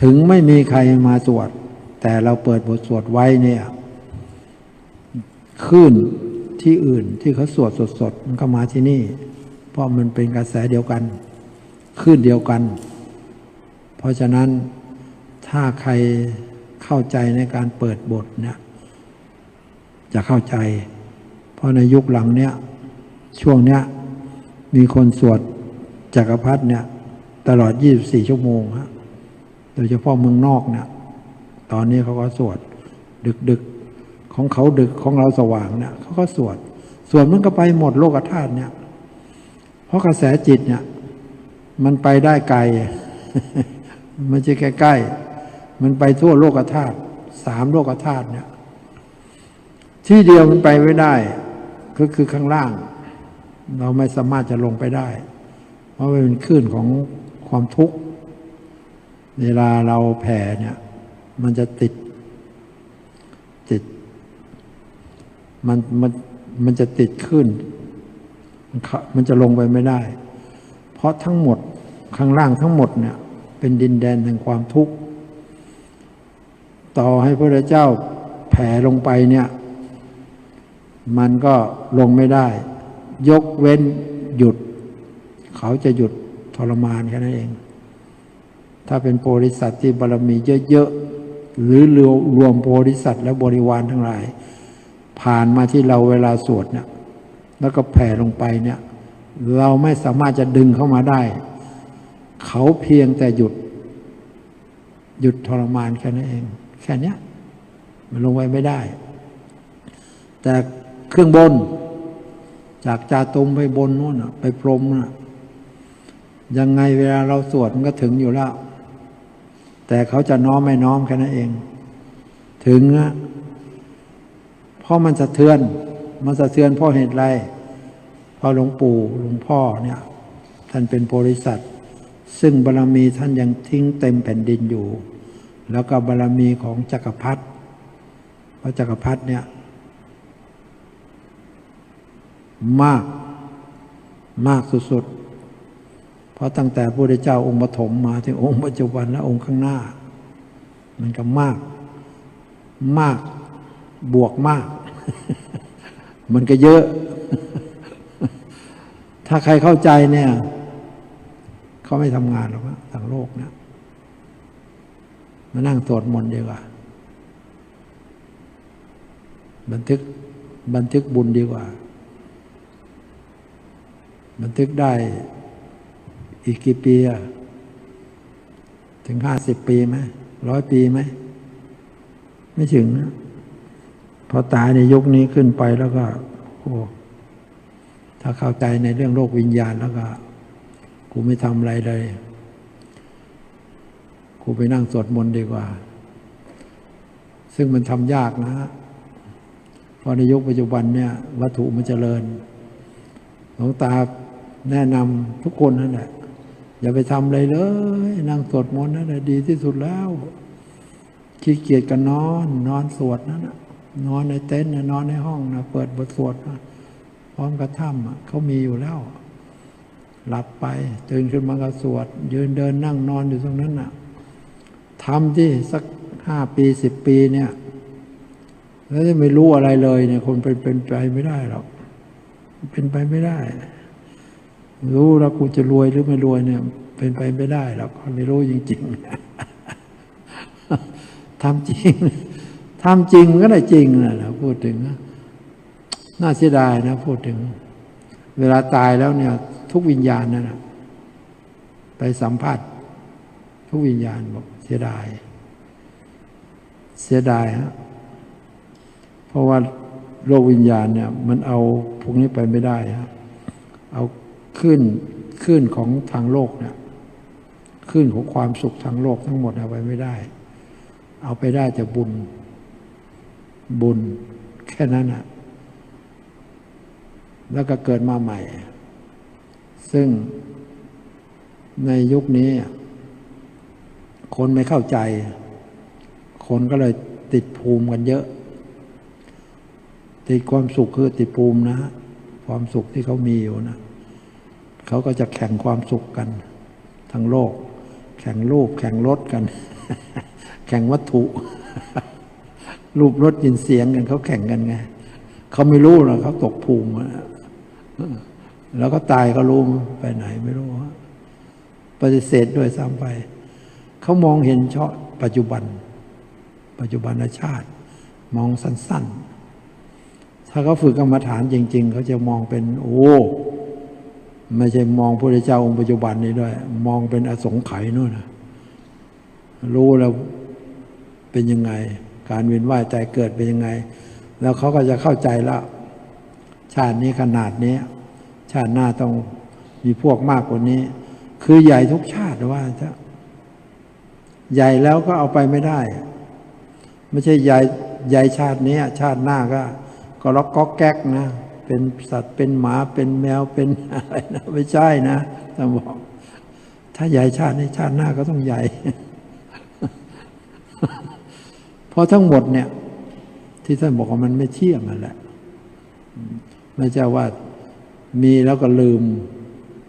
ถึงไม่มีใครมาสวดแต่เราเปิดบทสวดไว้เนี่ยคลื่นที่อื่นที่เขาสวดสดๆมันก็มาที่นี่ เพราะมันเป็นกระแสเดียวกันคลื่นเดียวกัน เพราะฉะนั้นถ้าใครเข้าใจในการเปิดบทเนี่ยจะเข้าใจ เพราะในยุคหลังเนี่ยช่วงเนี้ยมีคนสวดจักรพรรดิเนี่ยตลอด 24 ชั่วโมงฮะ โดยเฉพาะเมืองนอกเนี่ยตอนนี้เขาก็สวด ดึกดึกๆของเขาดึกของเราสว่างเนี่ยเขาก็สวดสวดมันก็ไปหมดโลกธาตุเนี่ย เพราะกระแสจิตเนี่ย มันไปได้ไกลไม่ใช่ใกล้ๆมันไปทั่วโลกธาตุสามโลกธาตุเนี่ย ที่เดียวมันไปไม่ได้ ก็คือข้างล่าง เราไม่สามารถจะลงไปได้ เพราะมันเป็นคลื่นของความทุกข์ เวลาเราแผ่เนี่ย มันจะติด ติด มันมันมันจะติดขึ้นมันเข้ามันจะลงไปไม่ได้ เพราะทั้งหมดข้างล่างทั้งหมดเนี่ย เป็นดินแดนแห่งความทุกข์ ต่อให้พระเจ้าแผ่ลงไปเนี่ย มันก็ลงไม่ได้ ยกเว้นหยุด เขาจะหยุดทรมานแค่นั้นเอง ถ้าเป็นโพธิสัตว์ที่บารมีเยอะๆ หรือรวมรวมโพธิสัตว์และบริวารทั้งหลาย ผ่านมาที่เราเวลาสวดเนี่ยแล้วก็แผ่ลงไปเนี่ย เราไม่สามารถจะดึงเข้ามาได้ เขาเพียงแต่หยุด หยุดทรมานแค่นั้นเอง แค่นี้มันลงไปไม่ได้ แต่เครื่องบน จากจาตุมไปบนนู่นไปพรมน่ะยังไงเวลาเราสวดมันก็ถึงอยู่แล้ว แต่เขาจะน้อมไม่น้อมแค่นั้นเอง ถึงเพราะมันสะเทือน มันสะเทือนเพราะเหตุไรเพราะหลวงปู่หลวงพ่อเนี่ย ท่านเป็นโพธิสัตว์ซึ่งบารรมีท่านยังทิ้งเต็มแผ่นดินอยู่ แล้วก็บารรมีของจักรพรรดิเพราะจักรพรรดิเนี่ย มากมากสุดๆ เพราะตั้งแต่พระพุทธเจ้าองค์ปฐมมาถึงองค์ปัจจุบันและองค์ข้างหน้า มันก็มาก มากบวกมาก มันก็เยอะ ถ้าใครเข้าใจเนี่ย เขาไม่ทำงานหรอกนะทางโลกเนี่ยมานั่งสวดมนต์ดีกว่า บันทึกบันทึกบุญดีกว่า บันทึกได้ อีกกี่ปีอะถึงห้าสิบปีไหมร้อยปีไหม ไม่ถึงนะพอตายในยุคนี้ขึ้นไปแล้วก็โอ้ถ้าเข้าใจในเรื่องโลกวิญญาณแล้วก็กูไม่ทำอะไรเลยกูไปนั่งสวดมนต์ดีกว่า ซึ่งมันทำยากนะเพราะในยุคปัจจุบันเนี่ย วัตถุมันเจริญหลวงตาแนะนำทุกคนนั่นแหละ อย่าไปทำอะไรเลย นั่งสวดมนต์นั่นแหละดีที่สุดแล้วขี้เกียจกันนอน นอนสวดนั่นนะนอนในเต็นท์นอนในห้องนะเปิดบทสวดนะพร้อมกระถ้ำเขามีอยู่แล้ว หลับไปตื่นขึ้นมาก็สวด ยืนเดินนั่งนอนอยู่ตรงนั้นน่ะทำที่สักห้าปีสิบปีเนี่ย แล้วจะไม่รู้อะไรเลยเนี่ยคนเป็นเป็นไปไม่ได้หรอกเป็นไปไม่ได้ รู้แล้วกูจะรวยหรือไม่รวยเนี่ย เป็นไปไม่ได้หรอกไม่รู้จริงๆทำจริงทำจริงมันก็ได้จริงนะนะพูดถึงนะน่าเสียดายนะพูดถึง เวลาตายแล้วเนี่ย ทุกวิญญาณนั่นนะไปสัมผัสทุกวิญญาณบอกเสียดาย เสียดายฮะเพราะว่าโลกวิญญาณเนี่ย มันเอาพวกนี้ไปไม่ได้ฮะเอา ขึ้นขึ้นของทางโลกเนี่ยขึ้นของความสุขทางโลกทั้งหมดเอาไปไม่ได้ เอาไปได้แต่บุญ บุญแค่นั้นอะแล้วก็เกิดมาใหม่ ซึ่งในยุคนี้ คนไม่เข้าใจ คนก็เลยติดภูมิกันเยอะ ติดความสุขคือติดภูมินะ ความสุขที่เขามีอยู่นะ เขาก็จะแข่งความสุขกัน ทั้งโลก แข่งรูป แข่งรถกัน แข่งวัตถุ รูปรสยินเสียงกันเขาแข่งกันไงเขาไม่รู้หรอกเขาตกภูมิแล้วก็ตายเขารู้ไปไหนไม่รู้ปฏิเสธด้วยซ้ำไปเขามองเห็นเฉพาะปัจจุบัน ปัจจุบันชาติ มองสั้นๆ ถ้าเขาฝึกกรรมฐานจริง ๆเขาจะมองเป็นโอ้ ไม่ใช่มองพระเจ้าองค์ปัจจุบันนี้ด้วย มองเป็นอสงไขยนู่นนะรู้แล้วเป็นยังไง การเวียนว่ายใจเกิดเป็นยังไง แล้วเขาก็จะเข้าใจแล้ว ชาตินี้ขนาดนี้ ชาติหน้าต้องมีพวกมากกว่านี้ คือใหญ่ทุกชาติว่าจะใหญ่แล้วก็เอาไปไม่ได้ ไม่ใช่ใหญ่ใหญ่ชาตินี้ ชาติหน้าก็ ก็ล็อกก๊อกแก๊กนะ เป็นสัตว์เป็นหมาเป็นแมวเป็นอะไรนะ ไม่ใช่นะท่านบอก ถ้าใหญ่ชาตินี้ชาติหน้าก็ต้องใหญ่ เพราะทั้งหมดเนี่ย ที่ท่านบอกว่ามันไม่เที่ยงนั่นแหละไม่ใช่ว่ามีแล้วก็ลืม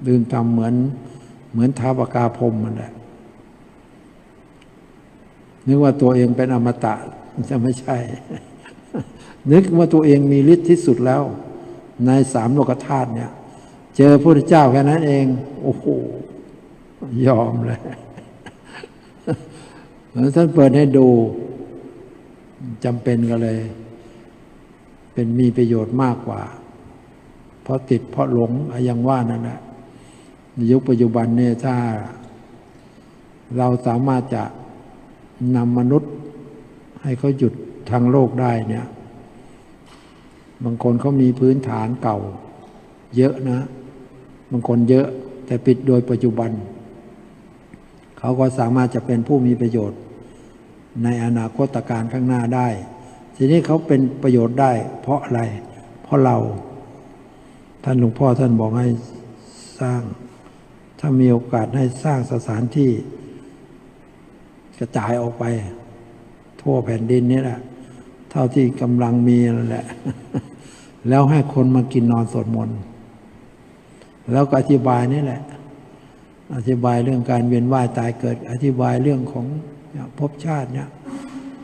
ลืมทำเหมือน เหมือนท้าวกาพรมมันแหละนึกว่าตัวเองเป็นอมตะจะไม่ใช่ นึกว่าตัวเองมีฤทธิ์ที่สุดแล้ว ในสามโลกธาตุเนี่ย เจอพระพุทธเจ้าแค่นั้นเอง โอ้โห ยอมเลยแล้วท่านเปิดให้ดูจำเป็นก็เลย เป็นมีประโยชน์มากกว่า เพราะติดเพราะหลงอย่างว่านั่นแหละยุคปัจจุบันเนี่ยถ้า เราสามารถจะนำมนุษย์ให้เขาหยุดทางโลกได้เนี่ย บางคนเขามีพื้นฐานเก่า เยอะนะ บางคนเยอะแต่ปิดโดยปัจจุบัน เขาก็สามารถจะเป็นผู้มีประโยชน์ ในอนาคตการข้างหน้าได้ ทีนี้เขาเป็นประโยชน์ได้ เพราะอะไร เพราะเรา ท่านหลวงพ่อท่านบอกให้สร้าง ถ้ามีโอกาสให้สร้างสถานที่ กระจายออกไป ทั่วแผ่นดินนี่แหละ ท่าที่กำลังมีนั่นแหละ แล้วให้คนมากินนอนสวดมนต์แล้วก็อธิบายนี่แหละ อธิบายเรื่องการเวียนว่ายตายเกิด อธิบายเรื่องของภพชาติเนี่ย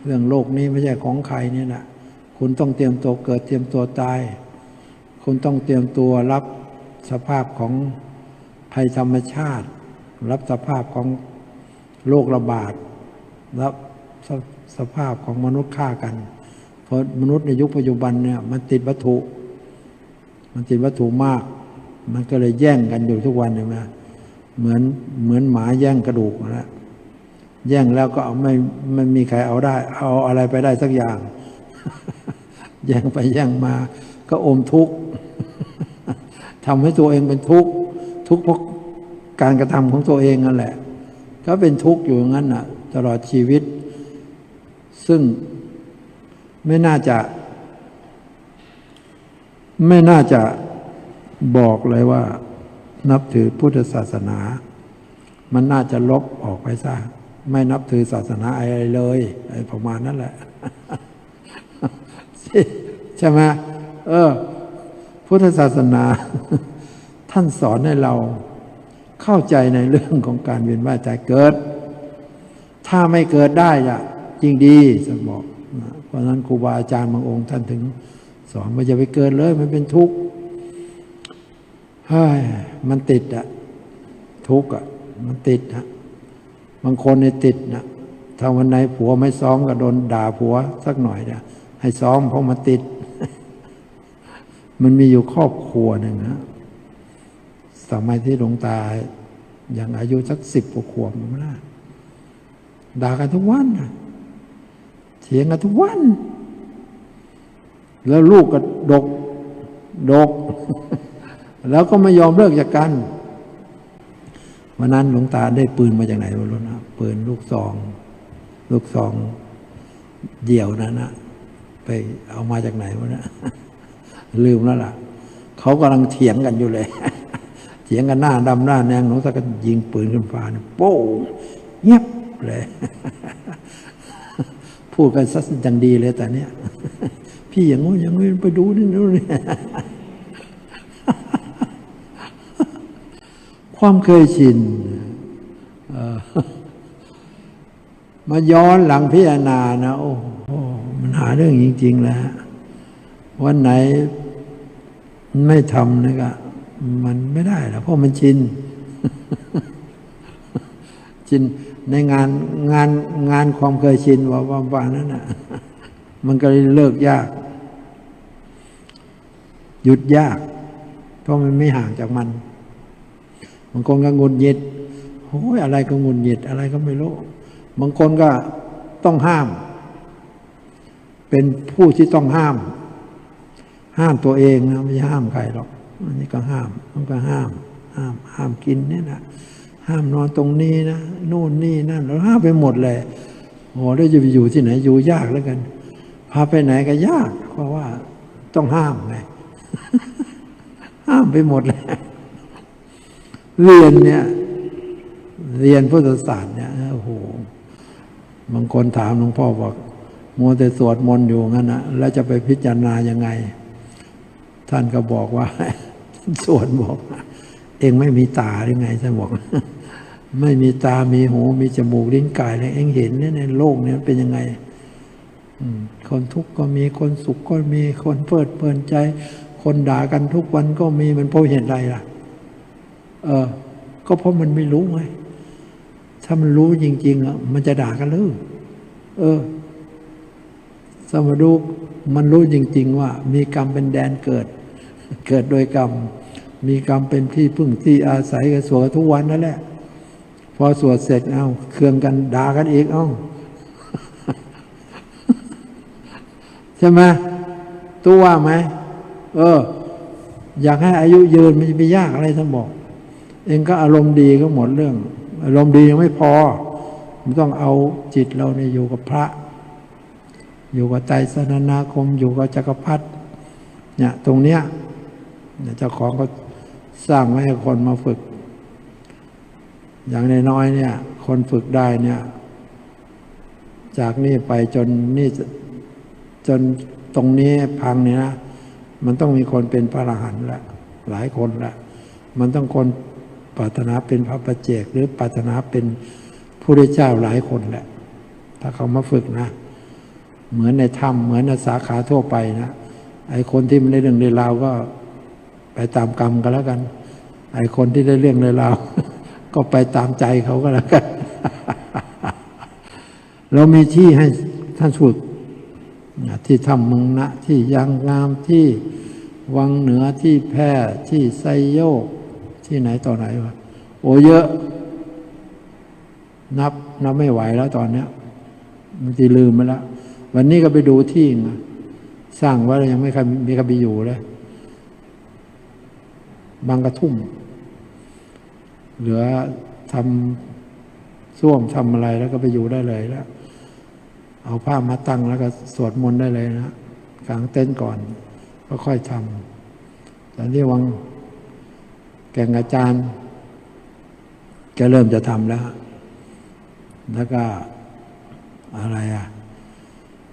เรื่องโลกนี้ไม่ใช่ของใครเนี่แหละคุณต้องเตรียมตัวเกิดเตรียมตัวตาย คุณต้องเตรียมตัวรับสภาพของภัยธรรมชาติ รับสภาพของโรคระบาดรับสสภาพของมนุษย์ฆ่ากัน ราะมนุษย์ในยุคปัจจุบันเนี่ยมันติดวัตถุ มันติดวัตถุมาก มันก็เลยแย่งกันอยู่ทุกวันเห็นไหมเหมือนเหมือนหมาแย่งกระดูกนะแย่งแล้วก็เอาไม่ไม่มีใครเอาได้ เอาอะไรไปได้สักอย่าง แย่งไปแย่งมา ก็อมทุกข์ทำให้ตัวเองเป็นทุกข์ทุกข์เพราะการกระทำของตัวเองนั่นแหละ ก็เป็นทุกข์อยู่อย่างนั้นน่ะ ตลอดชีวิต ซึ่ง ไม่น่าจะ ไม่น่าจะบอกเลยว่า นับถือพุทธศาสนา มันน่าจะลบออกไปซะไม่นับถือศาสนาอะไรเลยไอ้ประมาณนั้นแหละ ใช่ไหมเออ พุทธศาสนา ท่านสอนให้เราเข้าใจในเรื่องของการเวียนว่ายตายเกิด ถ้าไม่เกิดได้อะยิ่งดีจะบอก เพราะนั้นครูบาอาจารย์บางองค์ท่านถึง สอนว่าจะไปเกิดเลย มันเป็นทุกข์ฮ้ยมันติดอะทุกข์อะมันติดอะบางคนเนี่ยติดนะถ้าวันไหนผัวไม่ซ้อมก็โดนด่าผัวสักหน่อยนี่ยให้ซ้อมเพราะมันติด มันมีอยู่ครอบครัวหนึ่งนะสมัยที่หลวงตาอย่างอายุสักสิบกว่าขวบมันนะด่ากันทุกวันนะ เถียงกันทุกวัน แล้วลูกก็ดก ดก แล้วก็ไม่ยอมเลิกจากกันวันนั้นหลวงตาได้ปืนมาจากไหนไม่รู้นะปืนลูกซอง ลูกซองเดี่ยวนั้นนะไปเอามาจากไหนวะนะลืมแล้วล่ะเขากำลังเถียงกันอยู่เลยเถียงกันหน้าดำหน้าแดงหลวงตาก็ยิงปืนขึ้นฟ้าเนี่ยโป้งเงียบเลย พูดกันสักจังดีเลยแต่เนี้ยพี่อย่างงู้นอย่างนี้ไปดูนี่นู่นนี่ความเคยชินมาย้อนหลังพิจารณานะโอ้โหมันหาเรื่องจริง ๆ แล้ว วันไหนไม่ทำนะก็มันไม่ได้แล้วเพราะมันชินชิน ในงานงานงานความเคยชินว่าว่าว่านั้นน่ะมันก็เลยเลิกยาก หยุดยาก เพราะมันไม่ห่างจากมันบางคนก็งุนหงิดโอ้ยอะไรก็งุนหงิดอะไรก็ไม่รู้บางคนก็ต้องห้าม เป็นผู้ที่ต้องห้าม ห้ามตัวเองนะไม่ใช่ห้ามใครหรอกอันนี้ก็ห้ามมันก็ห้าม ห้าม ห้ามกินเนี่ยนะ ห้ามนอนตรงนี้นะนู่นนี่นั่นเราห้ามไปหมดเลยโอ้แล้วจะไปอยู่ที่ไหนอยู่ยากแล้วกัน พาไปไหนก็ยาก เพราะว่าต้องห้ามไงห้ามไปหมดเลยเรียนเนี่ย เรียนพุทธศาสตร์เนี่ยโอ้โหบางคนถามหลวงพ่อบอกมัวแต่สวดมนต์อยู่งั้นนะแล้วจะไปพิจารณายังไง ท่านก็บอกว่า สวดบอก เองไม่มีตาหรือไงท่านบอก ไม่มีตามีหู มีจมูกลิ้นกายเลยเองเห็นเนี่ยในโลกนี้มันเป็นยังไงคนทุกข์ก็มีคนสุขก็มีคนเพลิดเพลินใจ คนด่ากันทุกวันก็มีมันเพราะเหตุใดล่ะ เออ ก็เพราะมันไม่รู้ไงถ้ามันรู้จริง ๆอะมันจะด่ากันหรือเออสมดูมันรู้จริง ๆ ว่า มีกรรมเป็นแดนเกิด เกิดโดยกรรม มีกรรมเป็นที่พึ่งที่อาศัยกันสวดทุกวันนั่นแหละ พอสวดเสร็จเอาเครื่องกันด่ากันอีกเอ้าใช่ไหมตัวว่าไหมเออ อยากให้อายุยืนมันจะไปยากอะไรท่านบอก เองก็อารมณ์ดีก็หมดเรื่อง อารมณ์ดียังไม่พอ มันต้องเอาจิตเราเนี่ยอยู่กับพระ อยู่กับไตรสนานาคม อยู่กับจักรพรรดิเนี่ย ตรงเนี้ยเนี่ยเจ้าของก็ สร้างไว้ให้คนมาฝึก อย่างนน้อยเนี่ย คนฝึกได้เนี่ย จากนี่ไปจนนี่จนตรงนี้พังเนี่ยนะมันต้องมีคนเป็นพระอรหันต์ละหลายคนละมันต้องคนปรารถนาเป็นพระประเจก หรือปรารถนาเป็นผู้ได้เจ้าหลายคนแหละ ถ้าเขามาฝึกนะ เหมือนในถ้ำเหมือนในสาขาทั่วไปนะไอ้คนที่มันได้เรื่องได้ราวก็ ไปตามกรรมกันแล้วกัน ไอ้คนที่ได้เรื่องได้ราก็ไปตามใจเขาก็แล้วกัน เรามีที่ให้ท่านฝึก ที่ทำมืองนะ ที่ยังงามที่วังเหนือที่แพร่ที่ไซโยก ที่ไหนต่อไหนวะโอ้เยอะ นับนับไม่ไหวแล้วตอนเนี้ยมันจะลืมไปแล้ววันนี้ก็ไปดูที่สร้างไว้แล้วยังไม่เคยมีใครไปอยู่เลย บางกระทุ่ม เหลือทำส้วมทำอะไรแล้วก็ไปอยู่ได้เลยแล้ว เอาผ้ามาตั้งแล้วก็สวดมนต์ได้เลยนะกลางเต็นท์ก่อน ก็ค่อยทำแต่ที่วังแก่งอาจารย์แกเริ่มจะทำแล้ว แล้วก็อะไรอะ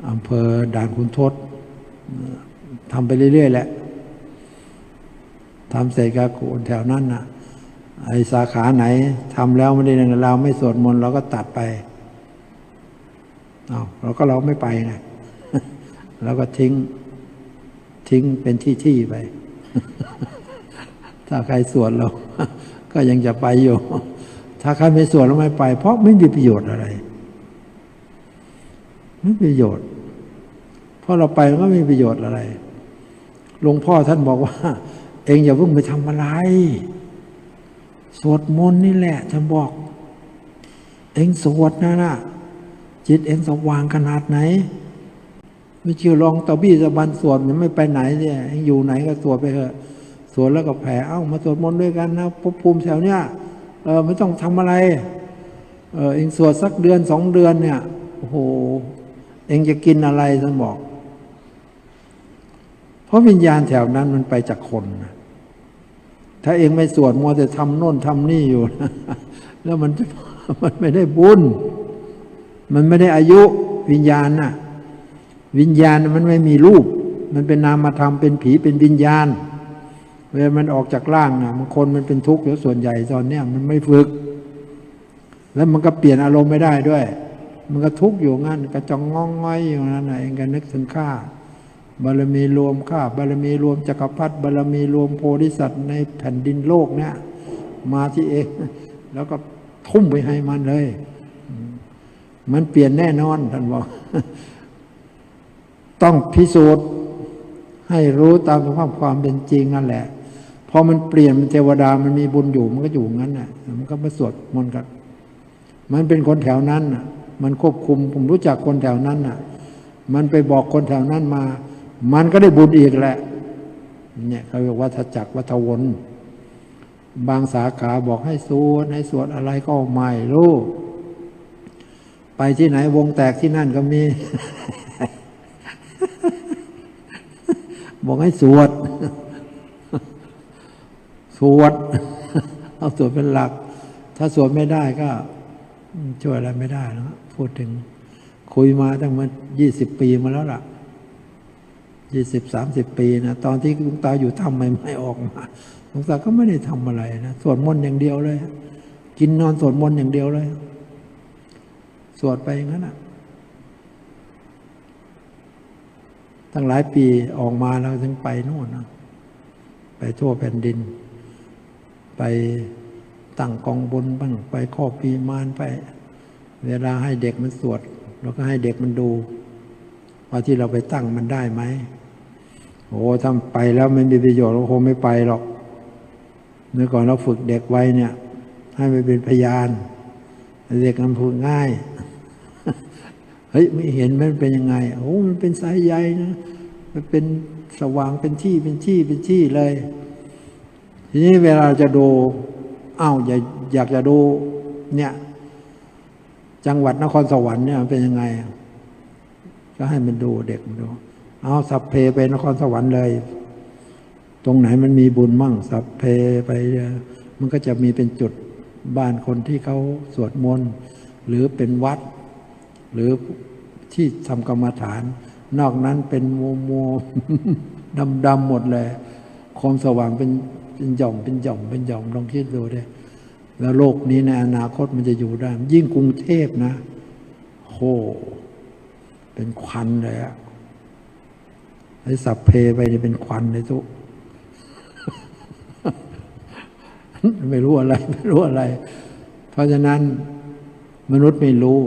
อำเภอด่านคุณทศทำไปเรื่อย ๆ แหละ ทำเสร็จก็คนแถวนั้นนะไอสาขาไหนทำแล้วไม่ได้เราไม่สวดมนต์เราก็ตัดไปเอาเราก็เราไม่ไปไงเราก็ทิ้ง ทิ้งเป็นที่ที่ไป ถ้าใครสวดเรา ก็ยังจะไปอยู่ ถ้าใครไม่สวดเราไม่ไป เพราะไม่มีประโยชน์อะไร ไม่มีประโยชน์ เพราะเราไปก็ไม่มีประโยชน์อะไร หลวงพ่อท่านบอกว่า เองอย่าเพิ่งไปทำอะไร สวดมนต์นี่แหละท่านบอก เองสวดนะนะจิตเองสว่างขนาดไหน ไม่เชื่อลองตะบี้ตะบันสวดมันไม่ไปไหนเนี่ยอยู่ไหนก็สวดไปเถอะสวดแล้วก็แผ่เอ้ามาสวดมนต์ด้วยกันนะภพภูมิแถวเนี้ยเออไม่ต้องทำอะไร เออเองสวดสักเดือนสองเดือนเนี่ยโอ้โหเองจะกินอะไรท่านบอก เพราะวิญญาณแถวนั้นมันไปจากคนนะ ถ้าเองไม่สวดมัวแต่ทำโน่นทำนี่อยู่ แล้วมันมันไม่ได้บุญ มันไม่ได้อายุวิญญาณน่ะ วิญญาณมันไม่มีรูป มันเป็นนามธรรมเป็นผีเป็นวิญญาณ เวลามันออกจากร่างน่ะบางคนมันเป็นทุกข์แล้วส่วนใหญ่ตอนเนี้ยมันไม่ฝึก แล้วมันก็เปลี่ยนอารมณ์ไม่ได้ด้วย มันก็ทุกข์อยู่งั้นก็จองงองง้อยอยู่นั่นเองก็นึกถึงข้า บารมีรวมข้าบารมีรวมจักรพรรดิบารมีรวมโพธิสัตว์ในแผ่นดินโลกเนี่ยมาที่เองแล้วก็ทุ่มไปให้มันเลย มันเปลี่ยนแน่นอนท่านบอก ต้องพิสูจน์ให้รู้ตามสภาพความเป็นจริงนั่นแหละพอมันเปลี่ยนมันเทวดามันมีบุญอยู่มันก็อยู่งั้นน่ะ มันก็มาสวดมนต์กัน มันเป็นคนแถวนั้นน่ะ มันควบคุมผมรู้จักคนแถวนั้นน่ะ มันไปบอกคนแถวนั้นมา มันก็ได้บุญอีกแหละเนี่ยเขาเรียกว่าทจักรวัฏวน บางสาขาบอกให้สวดให้สวดอะไรก็ไม่รู้ไปที่ไหนวงแตกที่นั่นก็มี บอกให้สวด สวด เอาสวดเป็นหลัก ถ้าสวดไม่ได้ก็ช่วยอะไรไม่ได้นะพูดถึง คุยมาตั้งมายี่สิบปีมาแล้วล่ะ ยี่สิบสามสิบปีนะตอนที่ลุงตาอยู่ทำไม่ไม่ออกมาลุงตาก็ไม่ได้ทำอะไรนะสวดมนต์อย่างเดียวเลย กินนอนสวดมนต์อย่างเดียวเลย สวดไปอย่างนั้นอะตั้งหลายปีออกมาแล้วถึงไปโน่นนะไปทั่วแผ่นดิน ไปตั้งกองบนบ้างไปข้อปีมานไป เวลาให้เด็กมันสวดเราก็ให้เด็กมันดูว่าที่เราไปตั้งมันได้ไหม โอ้ถ้าไปแล้วไม่มีประโยชน์เราคงไม่ไปหรอกเมื่อก่อนเราฝึกเด็กไว้เนี่ย ให้ไปเป็นพยานเด็กมันพูดง่าย เฮ้ยไม่เห็นมันเป็นยังไงโอ้มันเป็นสายใยนะมันเป็นสว่างเป็นที่เป็นที่เป็นที่เลย ทีนี้เวลาจะดูอ้าวอยากอยากจะดูเนี่ย จังหวัดนครสวรรค์เนี่ยเป็นยังไง ก็ให้มันดูเด็กมันดู เอาสัพเพไปนครสวรรค์เลย ตรงไหนมันมีบุญมั่ง สัพเพไป มันก็จะมีเป็นจุดบ้านคนที่เขาสวดมนต์หรือเป็นวัด หรือที่ทำกรรมฐาน นอกนั้นเป็นมัวมัวดำดำๆหมดเลย ความสว่างเป็นเป็นหย่อมเป็นหย่อมเป็นหย่อมลองคิดดูดิแล้วโลกนี้ในอนาคตมันจะอยู่ได้ ยิ่งกรุงเทพนะโหเป็นควันเลยอะ ไอ้สับเพไปนี่เป็นควันเลยทุกไม่รู้อะไร ไม่รู้อะไร เพราะฉะนั้นมนุษย์ไม่รู้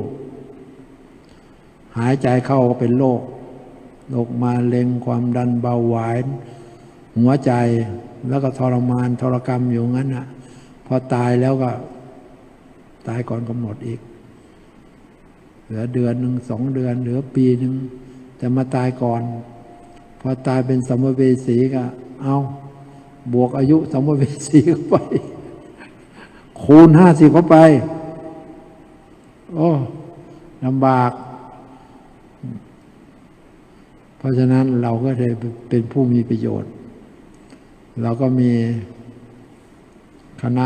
หายใจเข้าก็เป็นโรคโรคมาเร็งความดันเบาหวานหัวใจแล้วก็ทรมานทรกรรมอยู่งั้นนะพอตายแล้วก็ ตายก่อนกำหนดอีก เหลือเดือนหนึ่งสองเดือน เหลือปีหนึ่งแต่มาตายก่อน พอตายเป็นสัมภเวสีก็เอาบวกอายุสัมภเวสีเข้าไป คูณห้าสิบเข้าไป โอ้ลำบาก เพราะฉะนั้นเราก็เลยเป็นผู้มีประโยชน์ เราก็มีคณะ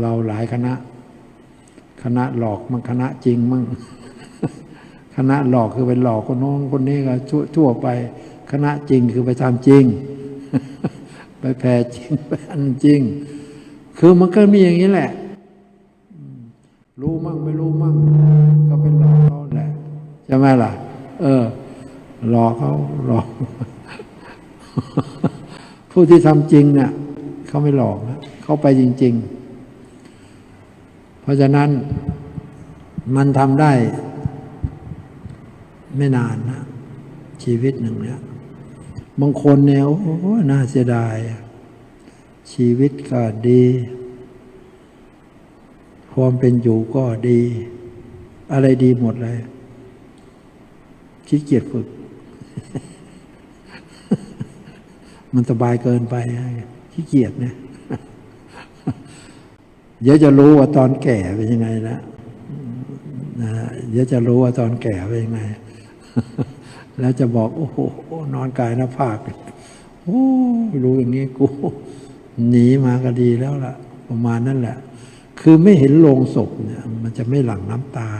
เราหลายคณะ คณะหลอกมั่งคณะจริงมั่งคณะหลอกคือไปหลอกคนโน้นคนนี้ก็ทั่วไป คณะจริงคือไปทำจริง ไปแผ่จริงไปอันจริง คือมันก็มีอย่างนี้แหละ รู้มั่งไม่รู้มั่ง ก็เป็นหลอกเขาแหละใช่ไหมล่ะ เออหลอกเขาหลอก ผู้ที่ทำจริงเนี่ยเขาไม่หลอกนะเขาไปจริง ๆ เพราะฉะนั้นมันทำได้ไม่นานนะชีวิตหนึ่งเนี่ย บางคนเนี่ยโอ้โหน่าเสียดาย ชีวิตก็ดี ความเป็นอยู่ก็ดี อะไรดีหมดเลยขี้เกียจฝึก มันสบายเกินไปขี้เกียจเนี่ยเดี๋ยวจะรู้ว่าตอนแก่เป็นยังไงนะนะเดี๋ยวจะรู้ว่าตอนแก่เป็นยังไง แล้วจะบอก โอ้โหนอนกายหน้าผากโอ้รู้อย่างนี้กู หนีมาก็ดีแล้วล่ะ ประมาณนั้นแหละ คือไม่เห็นโลงศพเนี่ย มันจะไม่หลั่งน้ำตา